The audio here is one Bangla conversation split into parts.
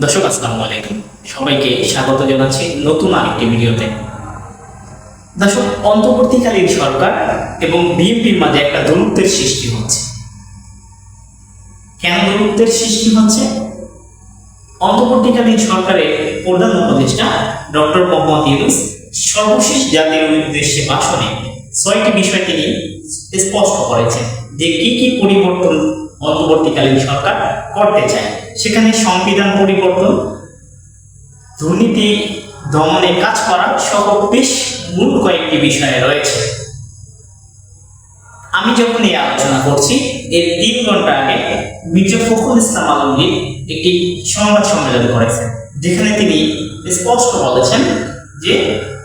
দর্শক, আসসালামু আলাইকুম। সবাইকে স্বাগত জানাচ্ছি নতুন আরেকটি ভিডিওতে। দর্শক, অন্তর্বর্তীকালীন সরকার এবং বিএনপির মাঝে একটা দূরত্বের সৃষ্টি হচ্ছে। কেন দূরত্বের সৃষ্টি হচ্ছে? অন্তর্বর্তীকালীন সরকারের প্রধান উপদেষ্টা ডক্টর মোহাম্মদ ইউনুস সর্বশেষ জাতির উদ্দেশ্যে ভাষণে ছয়টি বিষয় তিনি স্পষ্ট করেছেন যে কি কি পরিবর্তন অন্তর্বর্তীকালীন সরকার করতে চায়। সেখানে সংবিধান পরিবর্তন, দুর্নীতি দমনে কাজ করা সহ বেশ মূল কয়েকটি বিষয় রয়েছে। আমি যখন এই আলোচনা করছি, এর তিন ঘণ্টা আগে মির্জা ফখরুল ইসলাম আলমগীর একটি সংবাদ সম্মেলন করেছেন, যেখানে তিনি স্পষ্ট বলেছেন যে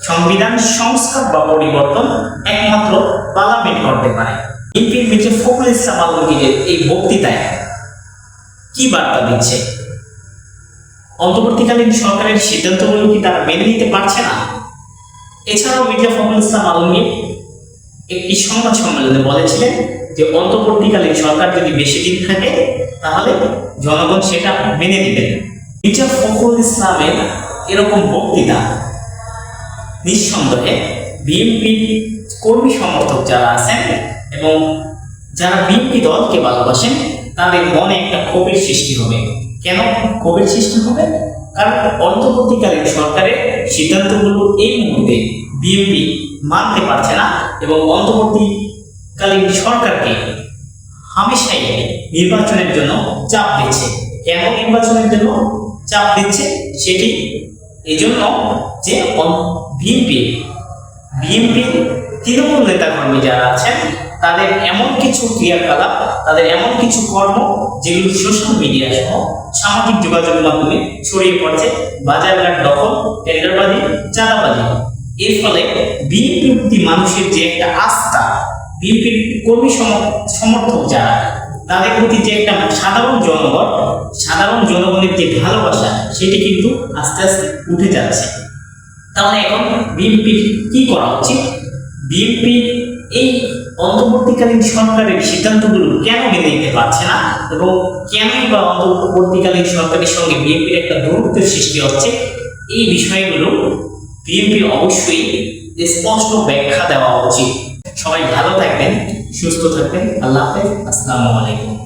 সংবিধান সংস্কার বা পরিবর্তন একমাত্র পার্লামেন্ট করতে পারে। বিএনপির মির্জা ফখরুল ইসলাম আলমগীরের এই বক্তৃতায় কি বার্তা দিচ্ছে? অন্তর্বর্তীকালীন সরকারের সিদ্ধান্তগুলো কি তারা মেনে নিতে পারছে না? এছাড়াও মির্জা ফখরুল ইসলাম আলমগীর একটি সংবাদ সম্মেলনে বলেছিলেন যে, অন্তর্বর্তীকালীন সরকার যদি বেশি দিন থাকে, তাহলে জনগণ সেটা মেনে নেবেন মির্জা ফখরুল ইসলামের এরকম বক্তৃতা নিঃসন্দেহে বিএনপি কর্মী সমর্থক যারা আছেন এবং যারা বিএনপি দলকে ভালোবাসেন, তাদের মনে একটা ক্ষোভের সৃষ্টি হবে। কেন ক্ষোভের সৃষ্টি হবে? কারণ অন্তর্বর্তীকালীন সরকারের সিদ্ধান্তগুলো এই মুহূর্তে বিএনপি মানতে পারছে না এবং অন্তর্বর্তীকালীন সরকারকে হামেশাই নির্বাচনের জন্য চাপ দিচ্ছে। কেন নির্বাচনের জন্য চাপ দিচ্ছে? সেটি এজন্য যে বিএনপি বিএনপি তৃণমূল নেতাকর্মী যারা আছেন, তাদের এমন কিছু ক্রিয়াকলাপ, তাদের এমন কিছু কর্ম যেগুলো সোশ্যাল মিডিয়া সহ সামাজিক যোগাযোগের মাধ্যমে ছড়িয়ে পড়ছে, বাজারঘাট দখল, টেন্ডারবাজি, চাঁদাবাজি। এর ফলে বিএনপির প্রতি মানুষের যে একটা আস্থা, বিএনপির কর্মী সমর্থক যারা, তাদের প্রতি যে একটা সাধারণ জনগণ, সাধারণ জনগণের যে ভালোবাসা, সেটি কিন্তু আস্তে আস্তে উঠে যাচ্ছে। তাহলে এখন বিএনপির কি করা উচিত? বিএনপি এই অন্তর্বর্তীকালীন সরকারের সিদ্ধান্তগুলো কেন মেনে নিতে পারছে না? এবং কেনই বা অন্তর্বর্তীকালীন সরকারের সঙ্গে বিএনপির একটা দূরত্বের সৃষ্টি হচ্ছে? এই বিষয়গুলো বিএনপির অবশ্যই স্পষ্ট ব্যাখ্যা দেওয়া উচিত। সবাই ভালো থাকবেন, সুস্থ থাকবেন। আল্লাহ হাফেজ। আসসালামু আলাইকুম।